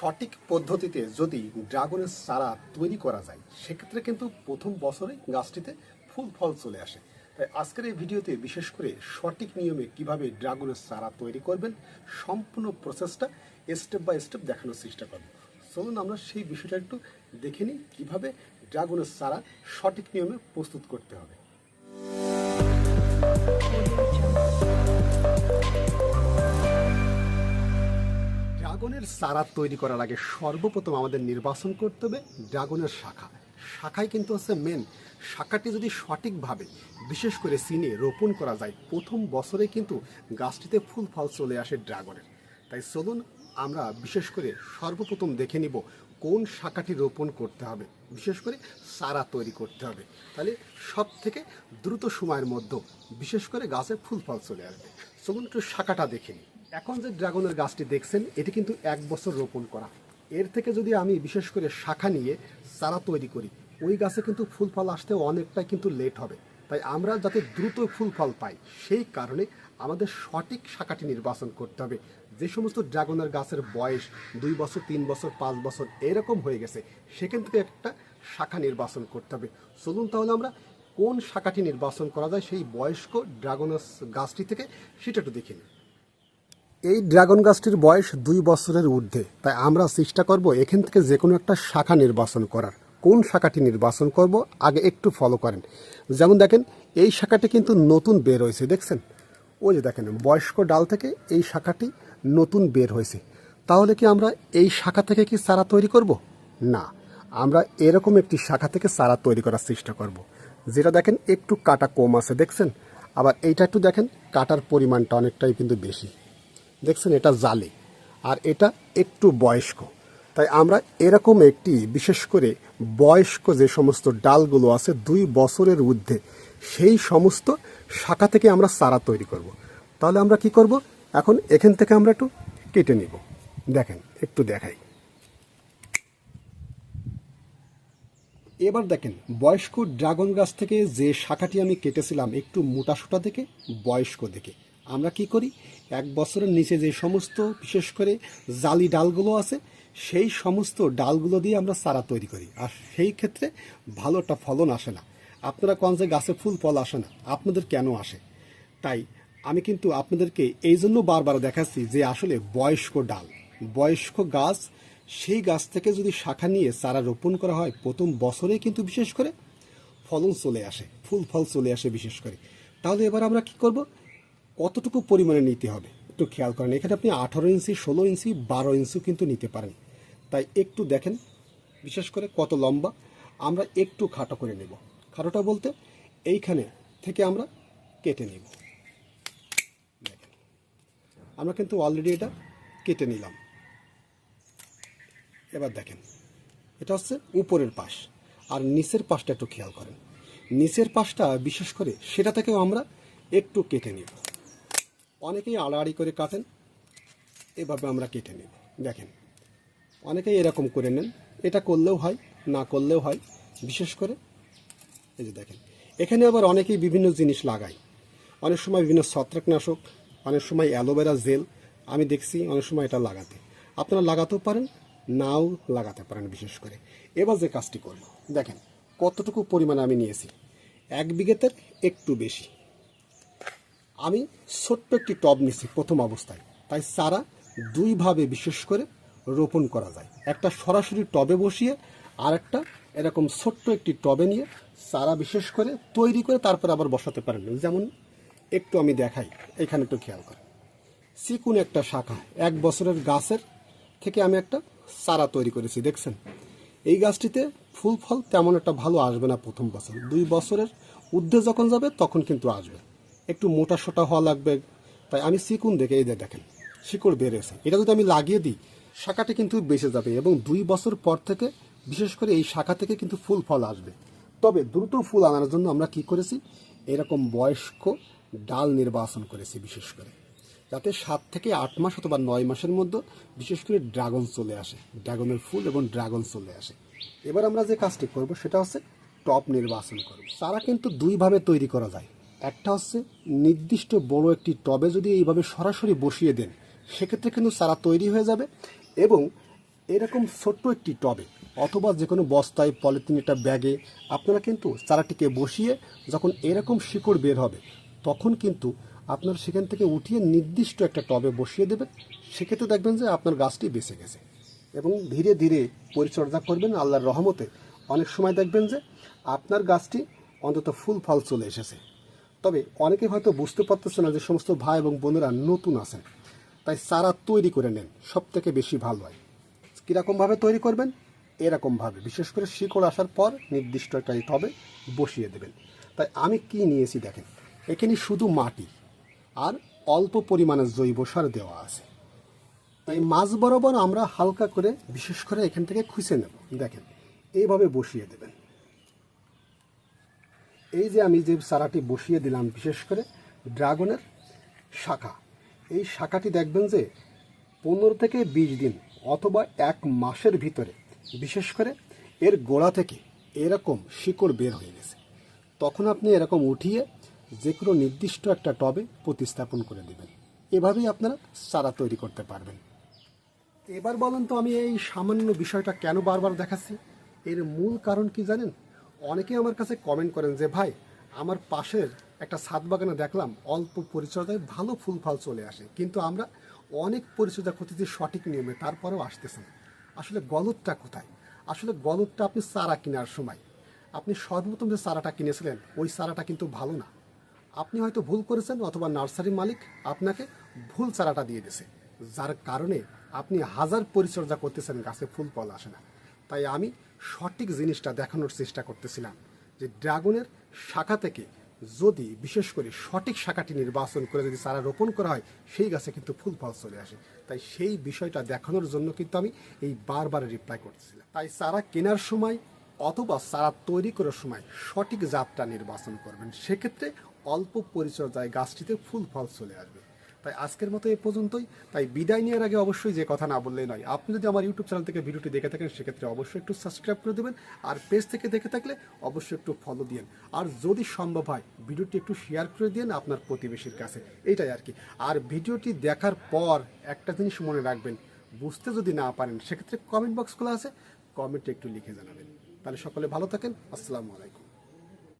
সঠিক পদ্ধতিতে যদি ড্রাগনের চারা তৈরি করা যায়, সেক্ষেত্রে কিন্তু প্রথম বছরে গাছটিতে ফুল ফল চলে আসে। তাই আজকের এই ভিডিওতে বিশেষ করে সঠিক নিয়মে কীভাবে ড্রাগনের চারা তৈরি করবেন, সম্পূর্ণ প্রসেসটা স্টেপ বাই স্টেপ দেখানোর চেষ্টা করব। চলুন আমরা সেই বিষয়টা একটু দেখে নিই, কীভাবে ড্রাগনের চারা সঠিক নিয়মে প্রস্তুত করতে হবে। ড্রাগনের চারা তৈরি করার আগে সর্বপ্রথম আমাদের নির্বাচন করতে হবে ড্রাগনের শাখা। শাখাই কিন্তু হচ্ছে মেন শাখাটি যদি সঠিকভাবে, বিশেষ করে সিনে রোপণ করা যায়, প্রথম বছরে কিন্তু গাছটিতে ফুল ফল চলে আসে ড্রাগনের। তাই চলুন আমরা বিশেষ করে সর্বপ্রথম দেখে নিব কোন শাখাটি রোপণ করতে হবে। বিশেষ করে চারা তৈরি করতে হবে। তাহলে সব থেকে দ্রুত সময়ের মধ্যে বিশেষ করে গাছে ফুল ফল চলে আসবে। চলুন একটু শাখাটা দেখে নিই। এখন যে ড্রাগনের গাছটি দেখছেন, এটি কিন্তু এক বছর রোপণ করা। এর থেকে যদি আমি বিশেষ করে শাখা নিয়ে চারা তৈরি করি, ওই গাছে কিন্তু ফুল ফল আসতে অনেকটাই কিন্তু লেট হবে। তাই আমরা যাতে দ্রুত ফুল ফল পাই, সেই কারণে আমাদের সঠিক শাখাটি নির্বাচন করতে হবে। যে সমস্ত ড্রাগনের গাছের বয়স দুই বছর, তিন বছর, পাঁচ বছর এরকম হয়ে গেছে, সেখান থেকে একটা শাখা নির্বাচন করতে হবে। চলুন তাহলে আমরা কোন শাখাটি নির্বাচন করা যায়, সেই বয়স্ক ড্রাগনের গাছটি থেকে, সেটা একটু দেখে নিই। এই ড্রাগন গাছটির বয়স দুই বছরের ঊর্ধ্বে। তাই আমরা চেষ্টা করব এখান থেকে যে কোনো একটা শাখা নির্বাচন করার। কোন শাখাটি নির্বাচন করব আগে একটু ফলো করেন। যেমন দেখেন, এই শাখাটি কিন্তু নতুন বের হয়েছে, দেখছেন? ওই যে দেখেন, বয়স্ক ডাল থেকে এই শাখাটি নতুন বের হয়েছে। তাহলে কি আমরা এই শাখা থেকে কি চারা তৈরি করব? না, আমরা এরকম একটি শাখা থেকে চারা তৈরি করার চেষ্টা করব। যেটা দেখেন, একটু কাটা কম আছে, দেখছেন? আবার এইটা একটু দেখেন, কাটার পরিমাণটা অনেকটাই কিন্তু বেশি। দেখছেন এটা জালে, আর এটা একটু বয়স্ক। তাই আমরা এরকম একটি, বিশেষ করে বয়স্ক যে সমস্ত ডালগুলো আছে, দুই বছরের ঊর্ধ্বে, সেই সমস্ত শাখা থেকে আমরা চারা তৈরি করব। তাহলে আমরা কি করব? এখন এখান থেকে আমরা একটু কেটে নিব। দেখেন, একটু দেখাই। এবার দেখেন, বয়স্ক ড্রাগন গাছ থেকে যে শাখাটি আমি কেটেছিলাম, একটু মোটা সোটা দেখে বয়স্ক দেখে আমরা কি করি? এক বছরের নিচে যে সমস্ত, বিশেষ করে জালি ডালগুলো আছে, সেই সমস্ত ডালগুলো দিয়ে আমরা চারা তৈরি করি। আর সেই ক্ষেত্রে ভালো একটা ফলন আসে না। আপনারা কন যে গাছে ফুল, ফল আসে না। আপনাদের কেন আসে? তাই আমি কিন্তু আপনাদেরকে এই জন্য বারবার দেখাচ্ছি যে আসলে বয়স্ক ডাল, বয়স্ক গাছ, সেই গাছ থেকে যদি শাখা নিয়ে চারা রোপণ করা হয়, প্রথম বছরেই কিন্তু বিশেষ করে ফলন চলে আসে, ফুল, ফল চলে আসে বিশেষ করে। তাহলে এবার আমরা কি করব? কতটুকু পরিমাণে নিতে হবে? একটু খেয়াল করেন, এখানে আপনি আঠারো ইঞ্চি, ষোলো ইঞ্চি, বারো ইঞ্চিও কিন্তু নিতে পারেন। তাই একটু দেখেন, বিশেষ করে কত লম্বা, আমরা একটু খাটো করে নেব। খাটোটা বলতে এইখানে থেকে আমরা কেটে নেব। আমরা কিন্তু অলরেডি এটা কেটে নিলাম। এবার দেখেন, এটা হচ্ছে উপরের পাশ, আর নিচের পাশটা একটু খেয়াল করেন। নিচের পাশটা, বিশেষ করে সেটা থেকেও আমরা একটু কেটে নিব। অনেকেই আড়াআড়ি করে কাটেন, এভাবে আমরা কেটে নেব। দেখেন, অনেকেই এরকম করে নেন। এটা করলেও হয়, না করলেও হয়, বিশেষ করে এই যে দেখেন, এখানে আবার অনেকেই বিভিন্ন জিনিস লাগায়। অনেক সময় বিভিন্ন ছত্রাকনাশক, অনেক সময় অ্যালোভেরা জেল, আমি দেখছি অনেক সময় এটা লাগাতে। আপনারা লাগাতেও পারেন, নাও লাগাতে পারেন বিশেষ করে। এবার যে কাজটি করব দেখেন, কতটুকু পরিমাণে আমি নিয়েছি? এক বিঘেতে একটু বেশি। আমি ছোট্ট একটি টব নিছি প্রথম অবস্থায়। তাই চারা দুইভাবে বিশেষ করে রোপণ করা যায়। একটা সরাসরি টবে বসিয়ে আর একটা এরকম ছোট্ট একটি টবে নিয়ে চারা বিশেষ করে তৈরি করে তারপর আবার বসাতে পারেন। যেমন একটু আমি দেখাই, এখানে একটু খেয়াল করেন। চিকুন একটা শাখা, এক বছরের গাছের থেকে আমি একটা চারা তৈরি করেছি, দেখছেন? এই গাছটিতে ফুল ফল তেমন একটা ভালো আসবে না প্রথম বছর। দুই বছরের ঊর্ধ্বে যখন যাবে, তখন কিন্তু আসবে। একটু মোটা সোটা হওয়া লাগবে। তাই আমি চিকুন দেখে এই দেখেন, শিকড় বেড়েছে এটা যদি আমি লাগিয়ে দিই, শাখাটি কিন্তু বেঁচে যাবে এবং দুই বছর পর থেকে বিশেষ করে এই শাখা থেকে কিন্তু ফুল ফল আসবে। তবে দ্রুত ফুল আনার জন্য আমরা কি করেছি? এরকম বয়স্ক ডাল নির্বাচন করেছি বিশেষ করে। যাতে সাত থেকে আট মাস অথবা নয় মাসের মধ্যে বিশেষ করে ড্রাগন চলে আসে, ড্রাগনের ফুল এবং ড্রাগন চলে আসে। এবার আমরা যে কাজটি করব সেটা হচ্ছে টপ নির্বাচন করব। চারা কিন্তু দুইভাবে তৈরি করা যায়। একটা হচ্ছে নির্দিষ্ট বড় একটি টবে যদি এইভাবে সরাসরি বসিয়ে দেন, সেক্ষেত্রে কিন্তু চারা তৈরি হয়ে যাবে এবং এরকম ছোট্ট একটি টবে অথবা যে কোনো বস্তায় পলিথিন একটা ব্যাগে আপনারা কিন্তু চারাটিকে বসিয়ে যখন এরকম শিকড় বের হবে, তখন কিন্তু আপনার সেখান থেকে উঠিয়ে নির্দিষ্ট একটা টবে বসিয়ে দেবেন। সেক্ষেত্রে দেখবেন যে আপনার গাছটি বেঁচে গেছে এবং ধীরে ধীরে পরিচর্যা করবেন আল্লাহর রহমতে। অনেক সময় দেখবেন যে আপনার গাছটি অন্তত ফুল ফল চলে এসেছে। তবে অনেকে হয়তো বুঝতে পারতেছে না যে সমস্ত ভাই এবং বোনেরা নতুন আছেন। তাই চারা তৈরি করে নেন সব থেকে বেশি ভালো হয়। কীরকমভাবে তৈরি করবেন? এরকমভাবে। বিশেষ করে শিকড় আসার পর নির্দিষ্ট একটা টবে বসিয়ে দেবেন। তাই আমি কি নিয়েছি দেখেন। এখানে শুধু মাটি আর অল্প পরিমাণে জৈব সার দেওয়া আছে। তাই মাছ বরাবর আমরা হালকা করে, বিশেষ করে এখান থেকে খুঁজে নেব। দেখেন, এইভাবে বসিয়ে দেবেন। এই যে আমি যে চারাটি বসিয়ে দিলাম, বিশেষ করে ড্রাগনের শাখা, এই শাখাটি দেখবেন যে পনেরো থেকে বিশ দিন অথবা এক মাসের ভিতরে, বিশেষ করে এর গোড়া থেকে এরকম শিকড় বের হয়ে গেছে। তখন আপনি এরকম উঠিয়ে যে কোনো নির্দিষ্ট একটা টবে প্রতিস্থাপন করে দেবেন। এভাবেই আপনারা চারা তৈরি করতে পারবেন। এবার বলেন তো আমি এই সামান্য বিষয়টা কেন বারবার দেখাচ্ছি? এর মূল কারণ কি জানেন? অনেকে আমার কাছে কমেন্ট করেন যে, ভাই, আমার পাশের একটা ছাদ বাগানে দেখলাম অল্প পরিচর্যায় ভালো ফুল ফল চলে আসে। কিন্তু আমরা অনেক পরিচর্যা করতেছি সঠিক নিয়মে, তারপরেও আসতেছে আসলে গলতটা কোথায়? আসলে গলতটা আপনি চারা কেনার সময়। আপনি সর্বপ্রথম যে চারাটা কিনেছিলেন, ওই চারাটা কিন্তু ভালো না। আপনি হয়তো ভুল করেছেন অথবা নার্সারি মালিক আপনাকে ভুল চারাটা দিয়ে দিয়েছে। যার কারণে আপনি হাজার পরিচর্যা করতেছেন গাছে ফুল ফল আসে না। তাই আমি সঠিক জিনিসটা দেখানোর চেষ্টা করতেছিলাম যে ড্রাগনের শাখা থেকে যদি, বিশেষ করে সঠিক শাখাটি নির্বাচন করে যদি চারা রোপণ করা হয়, সেই গাছে কিন্তু ফুল ফল চলে আসে। তাই সেই বিষয়টা দেখানোর জন্য কিন্তু আমি এই বারবার রিপ্লাই করতেছিলাম। তাই চারা কেনার সময় অথবা চারা তৈরি করার সময় সঠিক জাতটা নির্বাচন করবেন। সেক্ষেত্রে অল্প পরিচর্যায় গাছটিতে ফুল ফল চলে আসবে। তাই আজকের মতো এ পর্যন্তই। তাই বিদায় নেওয়ার আগে অবশ্যই যে কথা না বললেই নয়, আপনি যদি আমার ইউটিউব চ্যানেল থেকে ভিডিওটি দেখে থাকেন, সেক্ষেত্রে অবশ্যই একটু সাবস্ক্রাইব করে দেবেন আর পেজ থেকে দেখে থাকলে অবশ্যই একটু ফলো দিন আর যদি সম্ভব হয়, ভিডিওটি একটু শেয়ার করে দিন আপনার প্রতিবেশীর কাছে। এইটাই আর কি। আর ভিডিওটি দেখার পর একটা জিনিস মনে রাখবেন, বুঝতে যদি না পারেন, সেক্ষেত্রে কমেন্ট বক্স খোলা আছে কমেন্টে একটু লিখে জানাবেন। তাহলে সকলে ভালো থাকেন, আসসালামু আলাইকুম।